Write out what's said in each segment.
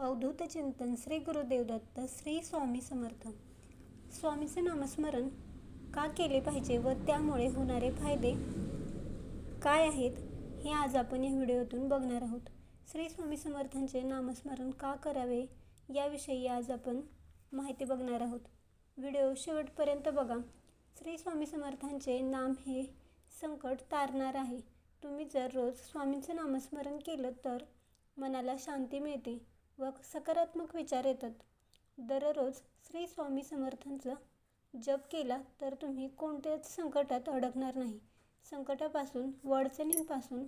अवधूत चिंतन श्री गुरुदेव दत्त श्री स्वामी समर्थ. स्वामीचे नामस्मरण का केले पाहिजे व त्यामुळे होणारे फायदे काय आहेत हे आज आपण या व्हिडिओतून बघणार आहोत. श्री स्वामी समर्थांचे नामस्मरण का करावे याविषयी आज आपण माहिती बघणार आहोत. व्हिडिओ शेवटपर्यंत बघा. श्री स्वामी समर्थांचे नाम हे संकट तारणार आहे. तुम्ही जर रोज स्वामींचं नामस्मरण केलं तर मनाला शांती मिळते. व सकारात्मक विचार येतात. दररोज श्री स्वामी समर्थांचा जप केला तर तुम्ही कोणत्याच संकटात अडकणार नाही. संकटापासून व अडचणींपासून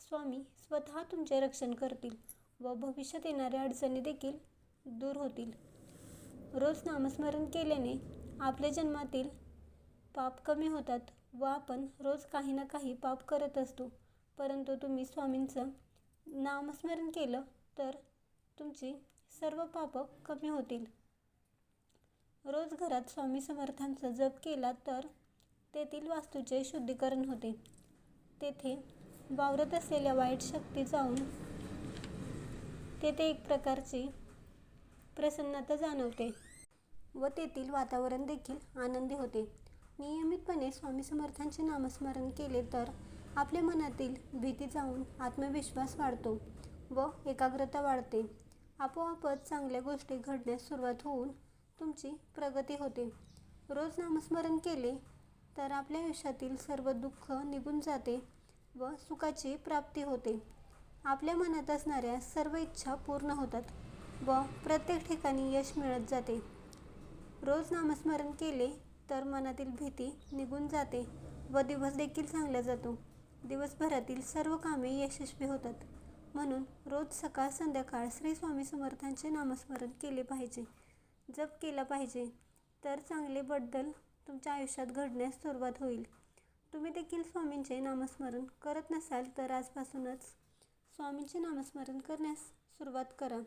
स्वामी स्वतः तुमचे रक्षण करतील व भविष्यात येणाऱ्या अडचणी देखील दूर होतील. रोज नामस्मरण केल्याने आपल्या जन्मातील पाप कमी होतात व आपण रोज काही ना काही पाप करत असतो. परंतु तुम्ही स्वामींचं नामस्मरण केलं तर तुमची सर्व पापं कमी होतील. रोज घरात स्वामी समर्थांचा जप केला तर तेथील वास्तूचे शुद्धीकरण होते. तेथे वावरत असलेल्या वाईट शक्ती जाऊन तेथे एक प्रकारची प्रसन्नता जाणवते व तेथील वातावरण देखील आनंदी होते. नियमितपणे स्वामी समर्थांचे नामस्मरण केले तर आपल्या मनातील भीती जाऊन आत्मविश्वास वाढतो व एकाग्रता वाढते. आपोआपच चांगल्या गोष्टी घडण्यास सुरुवात होऊन तुमची प्रगती होते. रोज नामस्मरण केले तर आपल्या आयुष्यातील सर्व दुःख निघून जाते व सुखाची प्राप्ती होते. आपल्या मनात असणाऱ्या सर्व इच्छा पूर्ण होतात व प्रत्येक ठिकाणी यश मिळत जाते. रोज नामस्मरण केले तर मनातील भीती निघून जाते व दिवस देखील चांगला जातो. दिवसभरातील सर्व कामे यशस्वी होतात. म्हणून रोज सकाळ संध्याकाळ श्री स्वामी समर्थांचे नामस्मरण केले पाहिजे. जप केला पाहिजे. तर चांगले बदल तुमच्या आयुष्यात घडण्यास सुरुवात होईल. तुम्ही देखील स्वामींचे नामस्मरण करत नसाल तर आजपासूनच स्वामींचे नामस्मरण करण्यास सुरुवात करा.